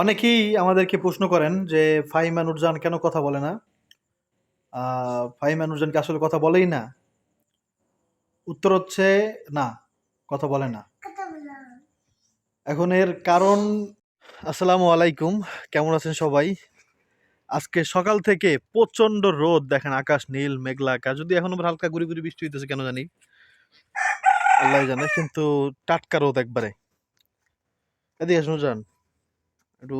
অনেকেই আমাদেরকে প্রশ্ন করেন যে ফাহিমা নুরজান কেন কথা বলে না? ফাহিমা নুরজান কি আসলে কথা বলেই না। উত্তর হচ্ছে, না, কথা বলে না। এখন এর কারণ, আসসালামু আলাইকুম, কেমন আছেন সবাই? আজকে সকাল থেকে প্রচণ্ড রোদ, দেখেন আকাশ নীল, মেঘলা আকাশ, যদি এখন আবার হালকা গুড়ি গুড়ি বৃষ্টি হইতেছে, কেন জানি? আল্লাহ জানে, কিন্তু টাটকা রোদ একবারে। এদিকে আসুন যান একটু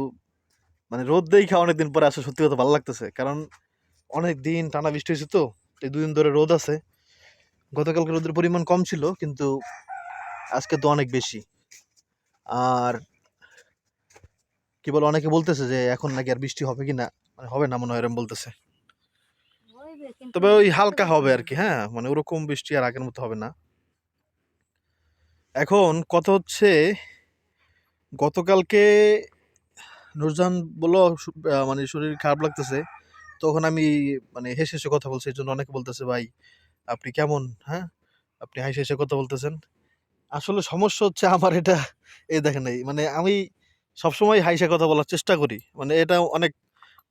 মানে রোদ দেখে অনেকদিন পরে আসলে সত্যি কথা ভালো লাগতেছে। কারণ অনেক দিন টানা বৃষ্টি হয়েছে তো এই দুদিন ধরে রোদ আছে। গতকালকে রোদের পরিমাণ কম ছিল কিন্তু আজকে তো অনেক বেশি। আর কি বলে অনেকে বলতেছে যে এখন নাকি আর বৃষ্টি হবে কি না মানে হবে না মনে হয় এরকম বলতেছে। তবে ওই হালকা হবে আর কি হ্যাঁ মানে ওরকম বৃষ্টি আর আগের মতো হবে না। এখন কথা হচ্ছে গতকালকে নুরজান বলল মানে শরীর খারাপ লাগতেছে। তখন আমি মানে হেসে হেসে কথা বলছি এই জন্য অনেকে বলতেছে, ভাই, আপনি কেমন? হ্যাঁ? আপনি হাসি হেসে কথা বলতেছেন। আসলে সমস্যা হচ্ছে আমার এটা, এই দেখেন এই মানে আমি সবসময় হাইসে কথা বলার চেষ্টা করি। মানে এটা অনেক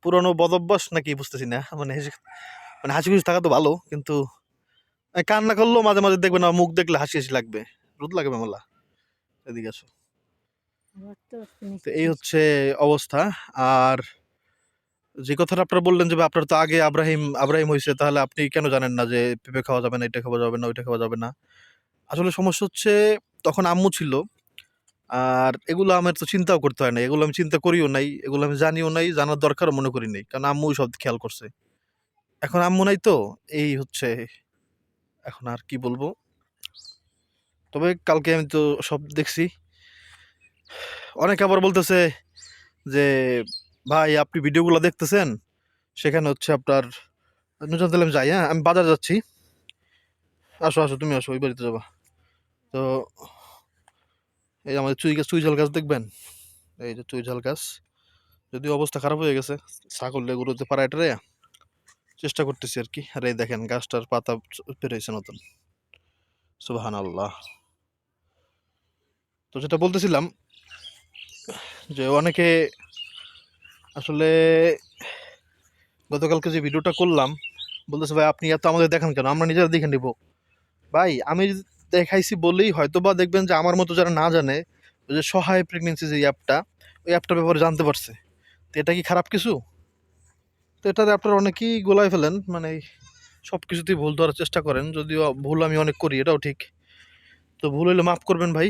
পুরনো বদভ্যাস নাকি বুঝতেছি না মানে হেসে মানে হাসি খুশি থাকা তো ভালো, কিন্তু কান্না করলেও মাঝে মাঝে দেখবেন আমার মুখ দেখলে হাসি হাসি লাগবে, রোদ লাগবে মামলা। এদিকে আসো। তো এই হচ্ছে অবস্থা। আর যে কথাটা আপনারা বললেন যে আপনার তো আগে আব্রাহিম আব্রাহিম হয়েছে তাহলে আপনি কেন জানেন না যে পেঁপে খাওয়া যাবে না এটা খাওয়া যাবে না ওইটা খাওয়া যাবে না? আসলে সমস্যা হচ্ছে তখন আম্মু ছিল। আর এগুলো আমার তো চিন্তাও করতে হয় না এগুলো আমি চিন্তা করিও নাই এগুলো আমি জানিও নাই জানার দরকারও মনে করি নাই কারণ আম্মু সব খেয়াল করছে। এখন আম্মু নাই তো এই হচ্ছে এখন আর কি বলব? তবে কালকে আমি তো সব দেখছি। অনেকে আবার বলতেছে যে, ভাই, আপনি ভিডিওগুলো দেখতেছেন? সেখানে হচ্ছে আপনার, নুজান তাহলে যাই হ্যাঁ আমি বাজার যাচ্ছি। আসো আসো, তুমি আসো, ওই বাড়িতে যাবা। তো এই আমাদের চুই গাছ চুই ঝাল গাছ দেখবেন? এই যে চুই ঝাল গাছ। যদি অবস্থা খারাপ হয়ে গেছে, ছাগল এগুলোতে পাড়ায় টারে, চেষ্টা করতেছি আর কি। আর এই দেখেন, গাছটার পাতা বেরোয়েছে নতুন। সুবাহান আল্লাহ তো যেটা বলতেছিলাম যে অনেকে আসলে গতকালকে যে ভিডিওটা করলাম, বলতেছে, ভাই, আপনি এত আমাদের দেখান কেন? আমরা নিজেরা দেখে নিব। ভাই, আমি দেখাইছি বলেই হয়তো বা দেখবেন যে আমার মতো যারা না জানে যে সহায় প্রেগনেন্সি যে অ্যাপটা, ওই অ্যাপটার ব্যাপারে জানতে পারছে। তো এটা কি খারাপ কিছু? তো এটাতে আপনারা অনেকেই গোলায় ফেলেন মানে সব কিছুতেই ভুল ধরার চেষ্টা করেন, যদিও ভুল আমি অনেক করি, এটাও ঠিক। তো ভুল হলে মাফ করবেন ভাই।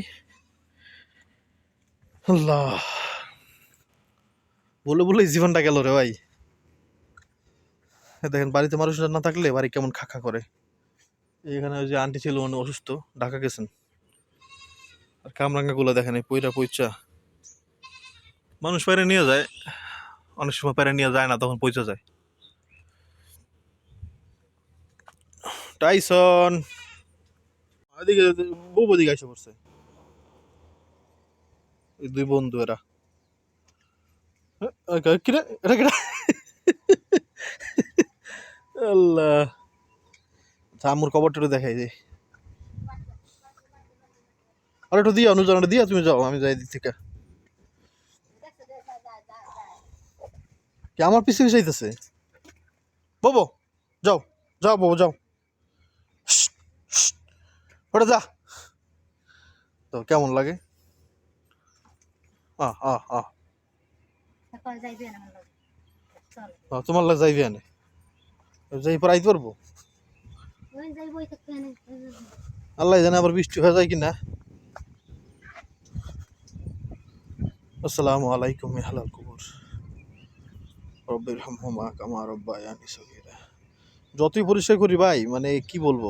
বলে বলেই জীবনটা গেল রে ভাই। দেখেন, বাড়িতে মানুষ না থাকলে বাড়ি কেমন খাখা করে। এখানে ওই যে আন্টি ছিল, উনি অসুস্থ, ঢাকা গেছেন। আর কামরাঙ্গা গুলো দেখেন, এই পইরা পইচা। মানুষ বাইরে নিয়ে যায়, অনেক সময় বাইরে নিয়ে যায় না, তখন পৌঁছে যায়। টাইসন এদিকে বউ দিকে এসে পড়ছে। এই দুই বন্ধু এরা। এ, কিরে? এটা কিরে? আল্লাহ। আম্মুর কবরটা দেখাই যে আর একটু দিয়া অনুজন দিয়া তুমি যাও আমি যাই দিক থেকে। কি আমার পিছিয়ে আইতেছে? ববো যাও যাও ববো যাও। ওটা যা তো কেমন লাগে আহ আহ আহ। তোমার লাগে যাইবি আনে যাই পর আইতে পারব? আল্লাহ জানে আবার বৃষ্টি হয়ে যায় কিনা। আসসালামু আলাইকুম হালাল কুবুর রব্বির হামহুমা কামা রব্বায়ানি সগীরা। যতই পরিষ্কার করি ভাই মানে কি বলব?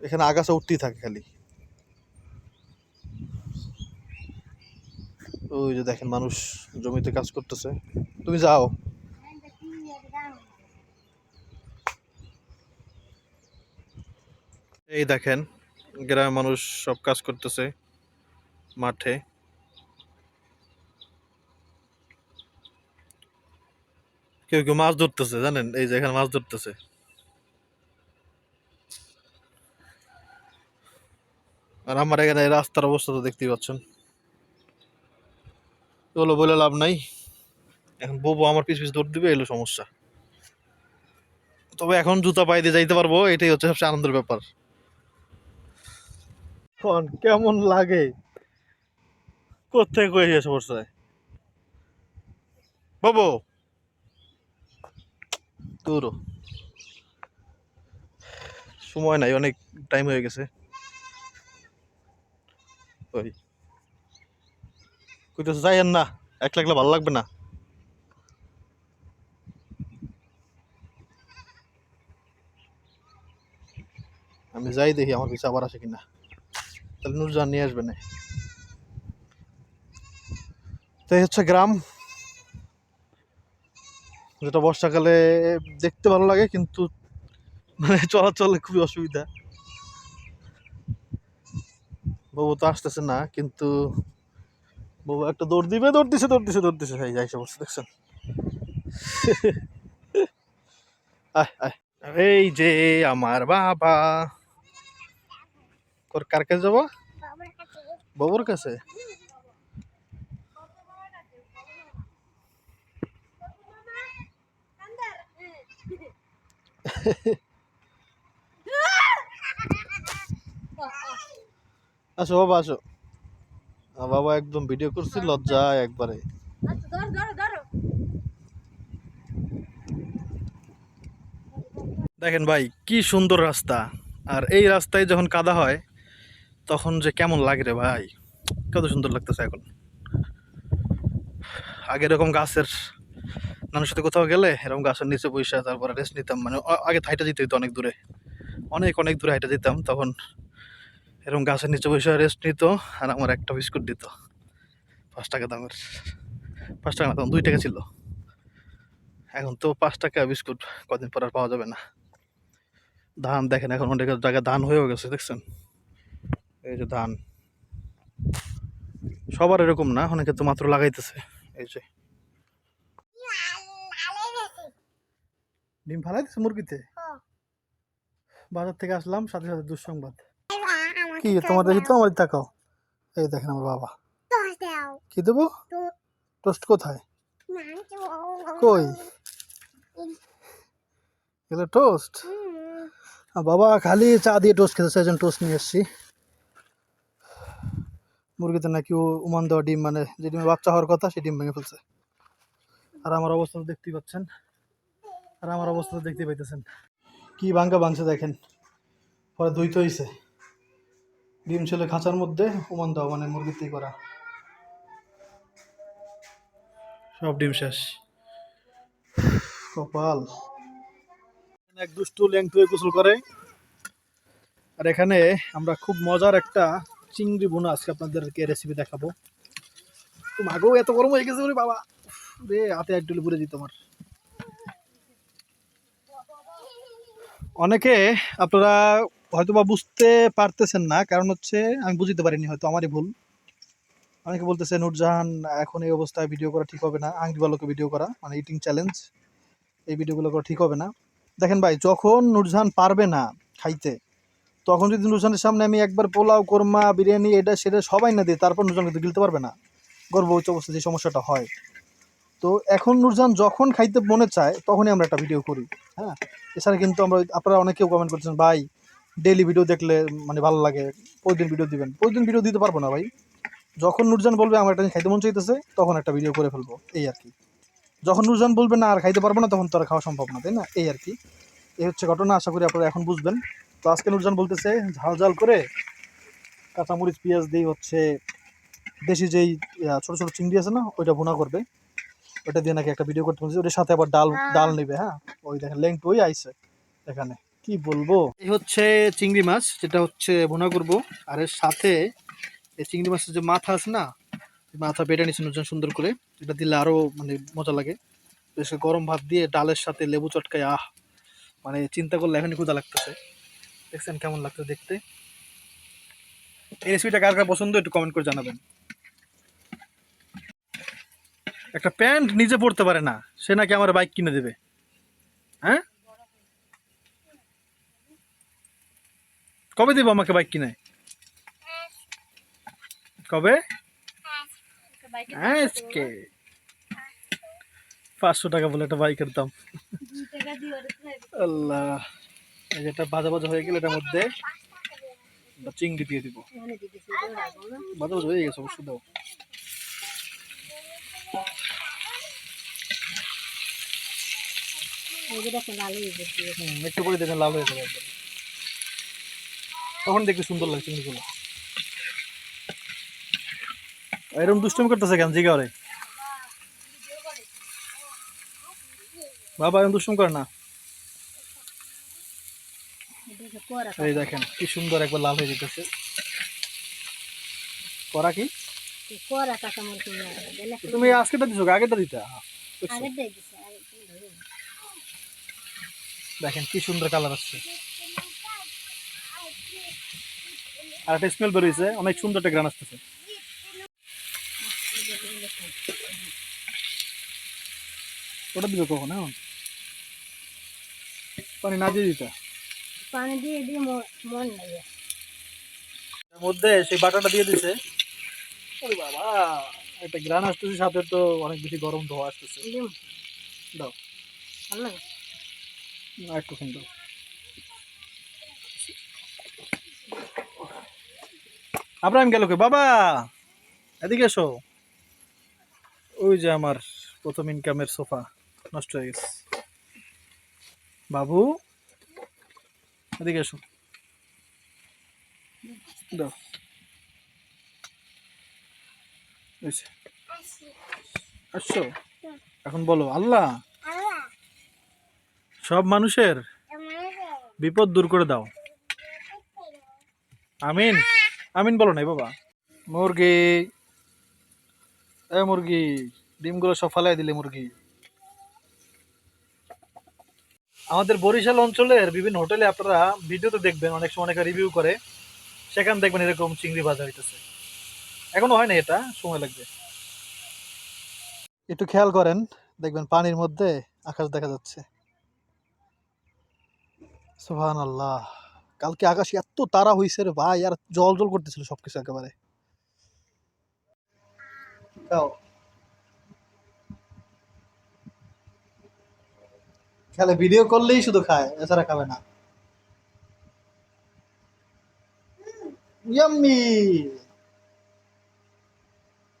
এখানে আগাছা উঠতেই থাকে খালি। ওই যে দেখেন মানুষ জমিতে কাজ করতেছে। তুমি যাও। এই দেখেন, গ্রামের মানুষ সব কাজ করতেছে মাঠে। কেউ কেউ মাছ ধরতেছে, জানেন? এই যে এখানে মাছ ধরতেছে। আর আমার এখানে রাস্তার অবস্থা তো দেখতেই পাচ্ছেন। বলো বলে লাভ নাই? এখন বউ আমার পিছ পিছ দৌড় দিবে এলো সমস্যা। তবে এখন জুতা পায়ে দিয়ে যাইতে পারব এটাই হচ্ছে সবচেয়ে আনন্দের ব্যাপার। এখন কেমন লাগে? কোথেকে কয়ে এসে পড়ছে? বাবু! তোর সময় নাই অনেক টাইম হয়ে গেছে। ওই। কইতেছে যাইয়েন না একলা একলা ভালো লাগবে না। আমি যাই দেখি আমার পিছু আবার আসে কিনা। তাহলে নুরজান নিয়ে আসবে না। তো এই হচ্ছে গ্রাম। যেটা বর্ষাকালে দেখতে ভালো লাগে, কিন্তু মানে চলাচলে খুবই অসুবিধা। বাবু তো আসতেছে না, কিন্তু বাবু, একটা দৌড় দিবে দৌড় দিছে দৌড় দিছে দৌড় দিছে এই যাইছে বলছে দেখছেন আয় এই যে আমার বাবা। তোর কার কাছে যাব? বাবুর কাছে? আসো, বাবা, আসো। বাবা একদম ভিডিও করছি লজ্জা একবারে। আচ্ছা ধরো ধরো ধরো। দেখেন ভাই কি সুন্দর রাস্তা। আর এই রাস্তায় যখন কাদা হয় তখন যে কেমন লাগে রে ভাই। কত সুন্দর লাগতেছে এখন। আগে এরকম গাছের নানুর সাথে কোথাও গেলে এরকম গাছের নিচে বসে তারপরে রেস্ট নিতাম। মানে আগে হাইটা যেতে হতো অনেক দূরে। অনেক অনেক দূরে হাইটা যেতাম তখন এরকম গাছের নিচে বসে রেস্ট নিত আর আমার একটা বিস্কুট দিত। পাঁচ টাকা দামের। পাঁচ টাকা না তখন দুই টাকা ছিল। এখন তো পাঁচ টাকা বিস্কুট কদিন পর আর পাওয়া যাবে না। ধান দেখেন এখন অনেক জায়গায় ধান হয়েও গেছে দেখছেন? এই যে ধান। সবার এরকম না অনেকে তো মাত্র লাগাইতেছে। এই যে। ডিম ফালাইতেছে মুরগিতে? বাজার থেকে আসলাম সাথে সাথে দুঃসংবাদ। কি তোমার দেখি তো আমার তাকাও এই দেখেন আমার বাবা। কি দেবো? টোস্ট কোথায়? কই? এগুলো টোস্ট বাবা খালি চা দিয়ে টোস্ট খেতে চাইছেন টোস্ট নিয়ে এসছি। মুরগিতে নাকি ও উমান দেওয়া ডিম মানে যে ডিমে বাচ্চা হওয়ার কথা সেই ডিম ভেঙে ফেলছে। আর আমার অবস্থা তো দেখতেই পাচ্ছেন। আর আমার অবস্থা তো দেখতেই পাইতেছেন। কি ভাঙ্গা ভাঙছে দেখেন। পরে দুই তো হয়েছে ডিম ছিল খাঁচার মধ্যে উমান দেওয়া মানে মুরগিতেই করা। সব ডিম শেষ। কপাল। এক দুষ্টু ল্যাংটু গোসল করে। আর এখানে আমরা খুব মজার একটা চিংড়ি বোনা আজকে আপনাদেরকে রেসিপি দেখাবো। তো আগেও এত গরম হয়ে গেছে বাবা। রে, হাতে এক ডুলে পুড়ে দিত আমার। অনেকে আপনারা হয়তো বা বুঝতে পারতেছেন না, কারণ হচ্ছে আমি বুঝতে পারিনি হয়তো, আমারই ভুল। অনেকে বলতেছে, নুরজাহান, এখন এই অবস্থায় ভিডিও করা ঠিক হবে না, আংটি বালকে ভিডিও করা মানে ইটিং চ্যালেঞ্জ এই ভিডিওগুলো করা ঠিক হবে না। দেখেন ভাই, যখন নুরজাহান পারবে না খাইতে, তখন যদি নুরজাহানের সামনে আমি একবার পোলাও, কোরমা, বিরিয়ানি, এটা, সেটা সবাই না দিই তারপর নুরজাহান কিন্তু গিলতে পারবে না। গর্ভবতী অবস্থা যে সমস্যাটা হয়। তো এখন নুরজাহান যখন খাইতে মনে চায়, তখনই আমরা একটা ভিডিও করি হ্যাঁ? এছাড়া কিন্তু আমরা, আপনারা অনেকেও কমেন্ট করছেন ভাই ডেইলি ভিডিও দেখলে মানে ভালো লাগে প্রতিদিন ভিডিও দিবেন। প্রতিদিন ভিডিও দিতে পারব না ভাই। যখন নুরজান বলবে আমার একটা খাইতে মন চাইতেছে তখন একটা ভিডিও করে ফেলব এই আর কি। যখন নুরজান বলবে না আর খাইতে পারব না তখন তো আর খাওয়া সম্ভব না তাই না? এই আর কি। এই হচ্ছে ঘটনা আশা করি আপনারা এখন বুঝবেন। তো আজকে নুরজান বলতেছে ঝাল ঝাল করে কাঁচামরিচ পেঁয়াজ দিয়ে হচ্ছে দেশি যেই ছোটো ছোট চিংড়ি আছে না ওইটা ভুনা করবে। ওটা দিয়ে নাকি একটা ভিডিও করতে বলছে। ওটার সাথে আবার ডাল ডাল নেবে হ্যাঁ? ওই দেখেন লেংট ওই আইছে এখানে। কি বলব? এই হচ্ছে চিংড়ি মাছ, যেটা হচ্ছে ভুনা করব। আর এর সাথে এই চিংড়ি মাছের যে মাথা আছে না মাথা বেটে নিচ্ছে নুরজান সুন্দর করে। এটা দিলে আরও মানে মজা লাগে। বেশ গরম ভাত দিয়ে ডালের সাথে লেবু চটকায়, আহ! মানে চিন্তা করলে এখনই ক্ষুদা লাগতেছে। দেখছেন কেমন লাগতো দেখতে? এই রেসিপিটা কার কার পছন্দ একটু কমেন্ট করে জানাবেন। একটা প্যান্ট নিজে পড়তে পারে না, সে নাকি আমার বাইক কিনে দেবে। হ্যাঁ? কবে দেবো আমাকে বাইক কিনে? কবে? আজকে। পাঁচশো টাকা বলে একটা বাইকের দাম। আল্লাহ। এটা ভাজা ভাজা হয়ে গেলে এটার মধ্যে চিংড়ি দিয়ে দিব। ভাজা ভাজা হয়ে গেছে অবশ্যই দাও। একটু করে দেখেন লাল হয়ে যাবে তখন দেখতে সুন্দর লাগে চিংড়িগুলো এরকম দুষ্টমি করতেছে কেন জিগা ওরে? বাবা এরকম দুষ্টম করে না? এই দেখেন কি সুন্দর একবার লাল হয়ে যেতেছে। করা কি? তুমি আজকেটা দিছো আগেটা দিতে? দেখেন কি সুন্দর কালার আসছে। আর একটা স্মেল বেরিয়েছে অনেক সুন্দর একটা গ্রান আসতেছে। ওটা দিবে কখন এখন? পানি না দিয়ে দিতে? পানি দিয়ে দিয়ে মন লাগে এর মধ্যে সেই বাটাটা দিয়ে দিছে। ওরে বাবা একটা গ্রান আসতেছে সাথে তো অনেক বেশি গরম ধোয়া আসতেছে। দাও। ভালো লাগে? না একটু সুন্দর আব্রাহিম গেল কে বাবা, এদিকে এসো। ওই যে আমার প্রথম ইনকামের সোফা, নষ্ট হয়ে গেছে। বাবু, এদিকে এসো। দাও। আসছো? এখন বলো, আল্লাহ? সব মানুষের বিপদ দূর করে দাও। আমিন। আমিন বলো নাই বাবা। মুরগি। এ মুরগি, ডিমগুলো সব ফালাই দিলে মুরগি। আমাদের বরিশাল অঞ্চলের বিভিন্ন হোটেলে আপনারা ভিডিওতে দেখবেন, অনেক সময় অনেকে রিভিউ করে। সেখানে দেখবেন এরকম চিংড়ি ভাজা হইতেছে। এখনও হয় না এটা? সময় লাগবে। একটু খেয়াল করেন, দেখবেন পানির মধ্যে আকাশ দেখা যাচ্ছে। সুহান আল্লাহ কালকে আকাশ এত তারা হইছে রে ভাই, আর জল জল করতেছিল সবকিছু একেবারে। খেলে ভিডিও করলেই শুধু খায়, এছাড়া খাবে না।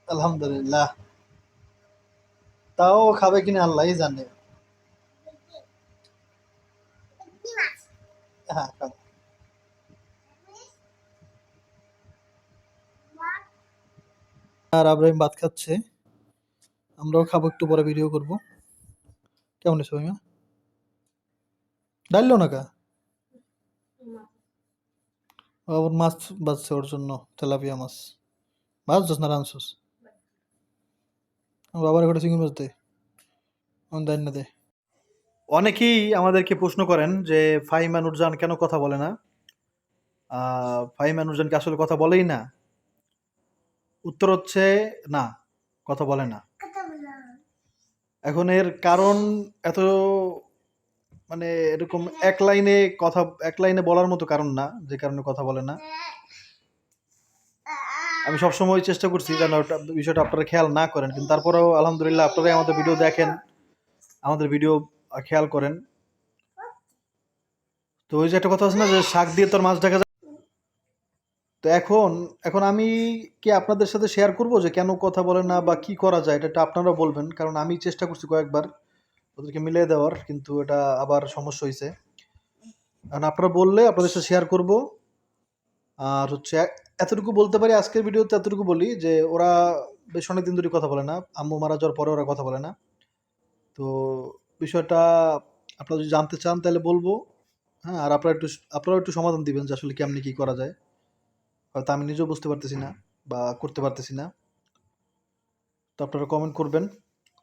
আলহামদুলিল্লাহ। তাও খাবে কিনা আল্লাহই জানে। হ্যাঁ খাবে। আর আব্রাহিম ভাত খাচ্ছে। আমরাও খাব একটু পরে ভিডিও করব। কেমন এসো ভাইমা ডাইল না কা? আবার মাছ বাজছে ওর জন্য তেলাপিয়া মাছ। ভাজছস না রানছস বাবার ঘরে চিংড়ি মাছ দে। দেন না দে। অনেকেই আমাদেরকে প্রশ্ন করেন যে ফাহিমা নুরজান কেন কথা বলে না? আহ, ফাহিমা নুরজান কি আসলে কথা বলেই না। উত্তর হচ্ছে না কথা বলে না। এখন এর কারণ এত মানে এরকম এক লাইনে কথা এক লাইনে বলার মতো কারণ না যে কারণে কথা বলে না। আমি সবসময় চেষ্টা করছি যেন বিষয়টা আপনারা খেয়াল না করেন কিন্তু তারপরেও আলহামদুলিল্লাহ আপনারাই আমাদের ভিডিও দেখেন আমাদের ভিডিও খেয়াল করেন। তো ওই যে একটা কথা আছে না যে শাক দিয়ে তোর মাছ ঢাকা যায় তো এখন এখন আমি কি আপনাদের সাথে শেয়ার করব যে কেন কথা বলে না বা কি করা যায়? এটা আপনারা বলবেন, কারণ আমি চেষ্টা করছি কয়েকবার ওদেরকে মিলিয়ে দেওয়ার, কিন্তু এটা আবার সমস্যা হয়েছে কারণ আপনারা বললে আপনাদের সাথে শেয়ার করব। আর হচ্ছে, এতটুকু বলতে পারি আজকের ভিডিওতে এতটুকু বলি যে ওরা বেশ অনেক দিন ধরে কথা বলে না, আম্মু মারা যাওয়ার পরে ওরা কথা বলে না। তো বিষয়টা আপনারা যদি জানতে চান তাহলে বলব। হ্যাঁ আর আপনারা একটু, আপনারাও একটু সমাধান দিবেন যে আসলে কেমনি কী করা যায়। হয়তো আমি নিজেও বুঝতে পারতেছি না বা করতে পারতেছি না। তো আপনারা কমেন্ট করবেন।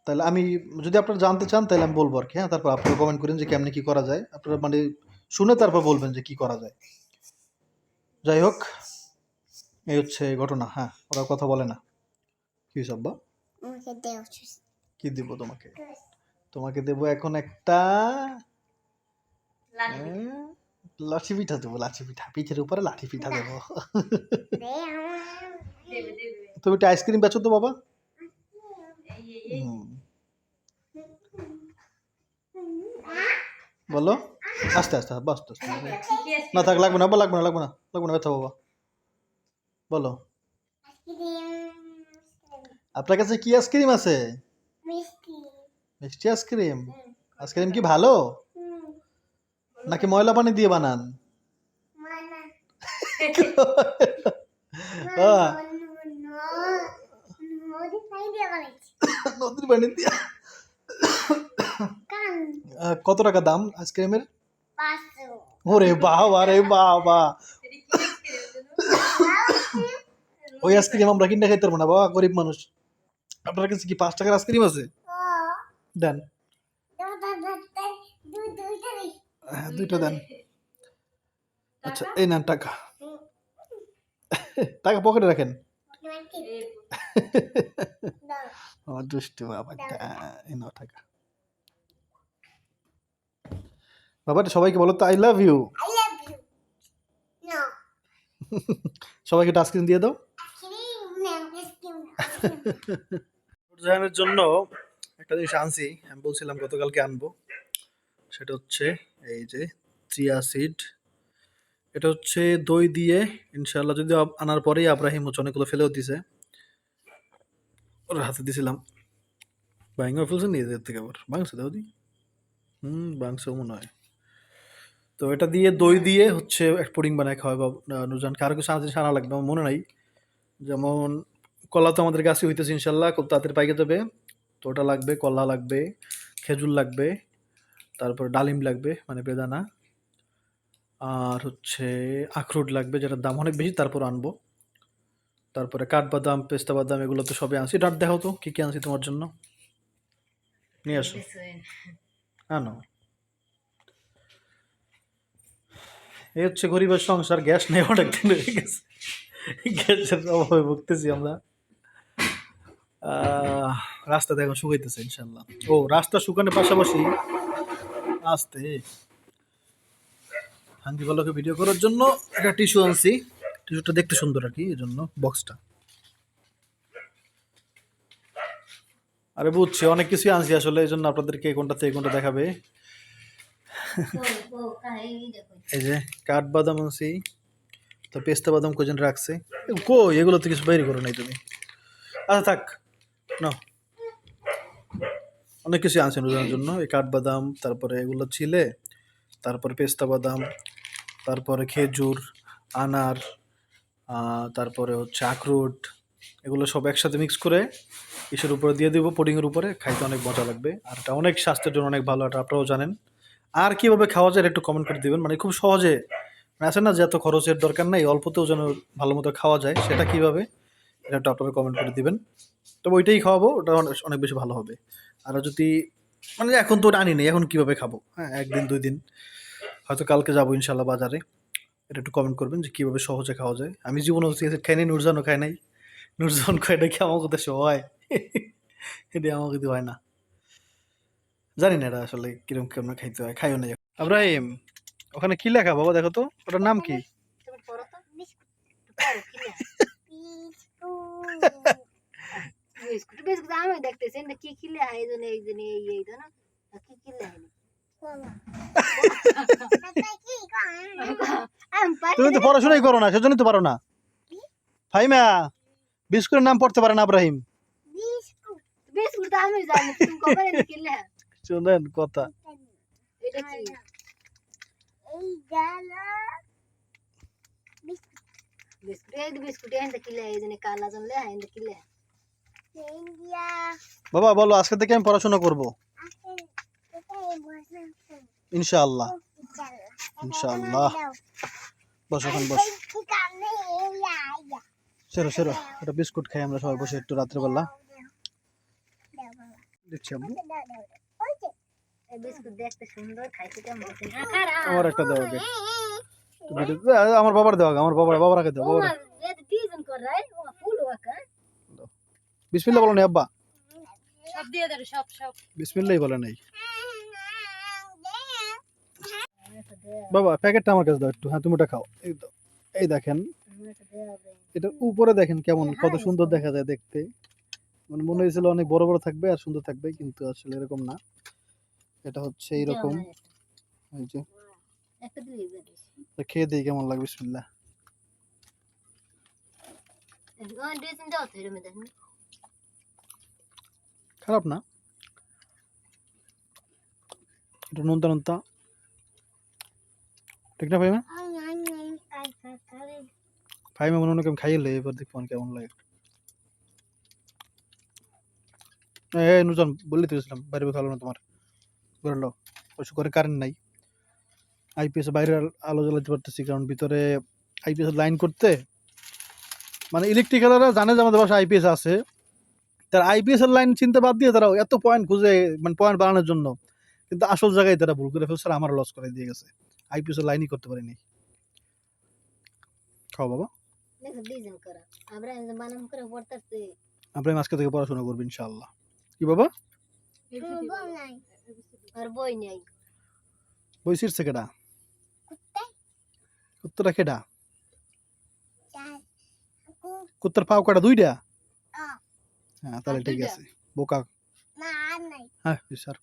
তাহলে আমি যদি আপনারা জানতে চান তাহলে আমি বলব আর কি হ্যাঁ? তারপর আপনারা কমেন্ট করেন যে কেমনি কি করা যায়। আপনারা মানে শুনে তারপর বলবেন যে কি করা যায়। যাই হোক এই হচ্ছে ঘটনা হ্যাঁ? ওরা কথা বলে না। কি সব বা কি দিব তোমাকে? তোমাকে দেব এখন একটা হ্যাঁ, লাঠি পিঠা দেবো লাঠি পিঠা পিঠের উপরে লাঠি পিঠা দেবো তুমি একটা আইসক্রিম বেচো তো বাবা হুম। বলো আস্তে আস্তে বাস আস্তে আস্তে। না থাক লাগবে না আব্বা লাগবে না লাগবে না লাগবে না ব্যথা বাবা বলো আপনার কাছে কি আইসক্রিম আছে মিষ্টি মিষ্টি আইসক্রিম আইসক্রিম কি ভালো নাকি ময়লা পানি দিয়ে বানান? নদীর পানি দিয়ে কত টাকা দাম আইসক্রিমের? ওরে বাবা রে বাবা। ওই আইসক্রিম আমরা কিনে খাইতে পারব না বাবা গরিব মানুষ। আপনার কাছে কি পাঁচ টাকার আইসক্রিম আছে? ও। হ্যাঁ দুইটা দেন। আচ্ছা এই নেন টাকা। টাকা পকেটে রাখেন। আমার দুষ্টু বাবা এই নাও টাকা। বাবা সবাইকে বলো তো I love you I love you. No. সবাইকে আইসক্রিম দিয়ে দাও. নুরজাহানের জন্য একটা জিনিস আনছি আমি বলছিলাম গতকালকে আনব। সেটা হচ্ছে এই যে চিয়া সিড এটা হচ্ছে দই দিয়ে ইনশাল্লাহ যদি আনার পরেই আব্রাহিম হচ্ছে, অনেকগুলো ফেলেও দিছে। ওর হাতে দিছিলাম। ভাঙা ফেলছে যেতে থেকে আবার। ভাঙছে দাও দি। হুম, ভাঙছে মনে হয়। তো এটা দিয়ে দই দিয়ে হচ্ছে এক পুডিং বানায় খাওয়াই বা নুরজাহানকে আরও কিছু আনা আনা লাগবে, আমার মনে নাই। যেমন কলা তো আমাদের গাছে হইতেছে ইনশাল্লাহ খুব তাড়াতাড়ি পাইকে যাবে। তো ওটা লাগবে, কলা লাগবে, খেজুর লাগবে। তারপর ডালিম লাগবে মানে বেদানা। আর হচ্ছে আখরোট লাগবে, যেটার দাম অনেক বেশি, তারপর আনব। তারপরে কাঠবাদাম পেস্তা বাদাম এগুলো তো সবে আনছি। ডাট দেখাও তো, কী কী আনছি তোমার জন্য? নিয়ে আসো। আনো। এই হচ্ছে গরিবের সংসার, গ্যাস নেই, অনেক দিন হয়ে গেছে। গ্যাসের অভাবে ভুগতেছি আমরা। রাস্তা দেখো শুকাইতেছে ইনশাল্লাহ ও, রাস্তা শুকানোর পাশাপাশি আসতে। হাঙ্গি বালকে ভিডিও করার জন্য একটা টিস্যু আনছি। টিস্যুটা দেখতে সুন্দর আর কি, এই জন্য বক্সটা আরে বুঝছি, অনেক কিছুই আনছি আসলে, এই জন্য আপনাদেরকে কোনটা থেকে কোনটা দেখাবে। এই যে কাঠবাদাম আনছি, তো পেস্তা বাদাম কজন রাখছে। কই এগুলো তো কিছু বাইরে করো নাই তুমি। আচ্ছা থাক না অনেক কিছু আনছেন রোজার জন্য। এই কাঠবাদাম, তারপরে এগুলো ছিলে, তারপরে পেস্তা বাদাম, তারপরে খেজুর, আনার তারপরে হচ্ছে আখরোট, এগুলো সব একসাথে মিক্স করে ইসের উপরে দিয়ে দেবো, পুডিংয়ের উপরে, খাইতে অনেক মজা লাগবে। আর এটা অনেক স্বাস্থ্যের জন্য অনেক ভালো, এটা আপনারাও জানেন। আর কীভাবে খাওয়া যায় একটু কমেন্ট করে দিবেন। মানে খুব সহজে মানে আছে না যে এত খরচের দরকার নেই, অল্পতেও যেন ভালো মতো খাওয়া যায়, সেটা কীভাবে, এটা একটু আপনারা কমেন্ট করে দিবেন। তবে ওইটাই খাওয়াবো, ওটা অনেক- বেশি ভালো হবে। আর যদি মানে এখন তো আনি নেই, এখন কীভাবে খাব? হ্যাঁ একদিন, দুই দিন। হয়তো কালকে যাব ইনশাল্লাহ বাজারে। এটা একটু কমেন্ট করবেন যে কীভাবে সহজে খাওয়া যায়। আমি জীবনে খাই নাই, নুরজানও খাই নাই। নুরজান খাই নাকি আমার কথা হয়? এটা আমার কিন্তু হয় না। জানি না এটা আসলে কীরকম কেমন খাইতে হয়, খাইও না আব্রাহিম, ওখানে কি লেখা বাবা দেখো তো? ওটার নাম কি তুমি পড়ো তো বিস্কুট পড়ো কি না বিস্কুট বিস্কুট আমি দেখতেছি না কি কি লেখা এই জন্য এই জন্য এই এই তো কি কি লেখা তুমি তো পড়াশোনাই করো না সেজন্যই তো পারো না। ফাইমা বিস্কুটের নাম পড়তে পারে না আব্রাহিম। বিস্কুট? বিস্কুট আমি জানি তুমি কবে কি লেখা শুনেন কথা। এটা এই গালা বিস্কুট। এই বিস্কুট জন্য কালা জন লেখা এই কি লেখা ইন্ডিয়া বাবা, বলো, আজকে থেকে আমি পড়াশোনা করব? ইনশাআল্লাহ। ইনশাআল্লাহ। বস এখন, বস। সেরো সেরো। একটা বিস্কুট খাই আমরা সবাই বসে একটু রাত্রেবেলা। আমার একটা দেওয়া আমার বাবার দেওয়া আমার বাবার বাবার। আগে দেওয়া বাবার বিসমিল্লাহ বলো নাই আব্বা। সব দিয়ে দেবে সব সব। বিসমিল্লাহ বলে নাই। বাবা প্যাকেটটা আমার কাছে দাও একটু। হ্যাঁ তুমি ওটা খাও। এই দাও এই দেখেন। এটা উপরে দেখেন কেমন কত সুন্দর দেখা যায় দেখতে। মানে মনে হয়েছিল অনেক বড় বড় থাকবে আর সুন্দর থাকবে কিন্তু আসলে এরকম না। এটা হচ্ছে এইরকম। এই যে। তো খেয়ে দিই কেমন লাগবে বিসমিল্লাহ ড্রেসিং দাও তো এরমে দেখুন খারাপ না। এটা নুনতা নুনতা। ঠিক না ফাইমা ফাইমা মনে হয় কেমন খাইলে এবার দেখব কেমন লাগে। এই নুজন বললি তো ইসলাম বাইরে খালো না তোমার? বেরোলো ওই করে কারেন্ট নাই। আইপিএস বাইরে আলো জ্বালাতে পারতেছি, কারণ ভিতরে আইপিএস লাইন করতে মানে ইলেকট্রিক্যালরা জানে যে আমাদের বাসায় আইপিএস আছে। তারা আইপিএস এর লাইন চিনতে বাদ দিয়ে তারা এত পয়েন্ট খুঁজে মানে পয়েন্ট বাড়ানোর জন্য কিন্তু আসল জায়গায় তারা ভুল করে ফেলছে আমার লস করে দিয়ে গেছে। আইপিএস এর লাইনই করতে পারিনি। খাও বাবা। আমরা আজকে থেকে পড়াশোনা করব ইনশাআল্লাহ। কি বাবা? বই ছিঁড়ছে কেডা? কুত্তরা কেডা? কুত্তার পাও কাটা দুইটা? হ্যাঁ তাহলে ঠিক আছে। বোকা। হ্যাঁ স্যার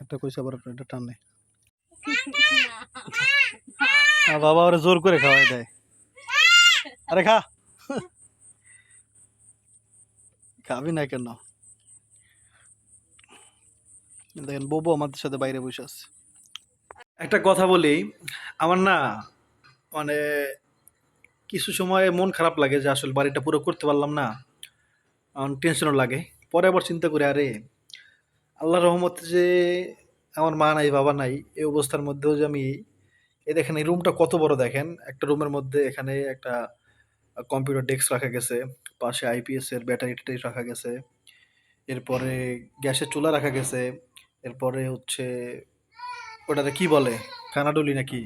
একটা কইছে আবার একটা টান নেই। বাবা ওরা জোর করে খাওয়াই দেয়। আরে খা। খাবি না কেন? দেখেন বউ আমাদের সাথে বাইরে বসে আছে। একটা কথা বলি আমার না মানে কিছু সময় মন খারাপ লাগে যে আসলে বাড়িটা পুরো করতে পারলাম না। টেনশনও লাগে। পরে আবার চিন্তা করি, আরে আল্লাহ রহমত যে আমার মা নাই, বাবা নাই, এই অবস্থার মধ্যেও যে আমি এ দেখেন, এই রুমটা কত বড় দেখেন। একটা রুমের মধ্যে এখানে একটা কম্পিউটার ডেস্ক রাখা গেছে, পাশে আইপিএস এর ব্যাটারি ট্যাটারি রাখা গেছে, এরপরে গ্যাসের চুলা রাখা গেছে, এরপরে হচ্ছে ওটাতে কি বলে কানাডুলি নাকি?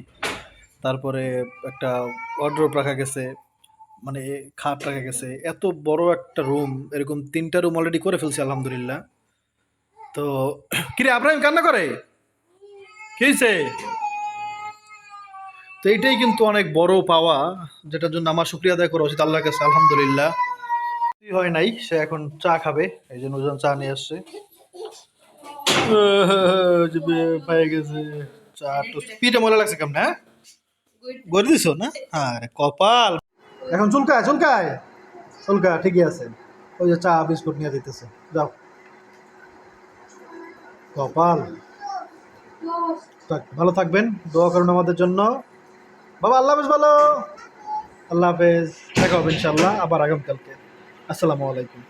তারপরে একটা ওয়ার্ড্রোপ রাখা গেছে মানে খাট রাখা গেছে। এত বড় একটা রুম এরকম তিনটা রুম অলরেডি করে ফেলছি আলহামদুলিল্লাহ। তো কিরে আব্রাহিম কান্না করে? কি তো এইটাই কিন্তু অনেক বড় পাওয়া যেটার জন্য আমার শুক্রিয়া আদায় করা উচিত আল্লাহর কাছে আলহামদুলিল্লাহ। হয় নাই সে এখন চা খাবে এই যে নুজন চা নিয়ে আসছে। পেয়ে গেছে চা তো পিঠে মজা লাগছে কেমন হ্যাঁ? গড়ে দিছো। না? আরে কপাল। এখন চুলকায় চুলকায়? চুলকা ঠিকই আছে। ওই যে চা, বিস্কুট নিয়ে দিতেছে। যাও। কপাল। ভালো থাকবেন। দোয়া করুন আমাদের জন্য। বাবা, আল্লাহ হাফেজ ভালো। আল্লাহ হাফেজ। দেখা হবে ইনশাল্লাহ আবার আগামীকালকে। আসসালামু আলাইকুম।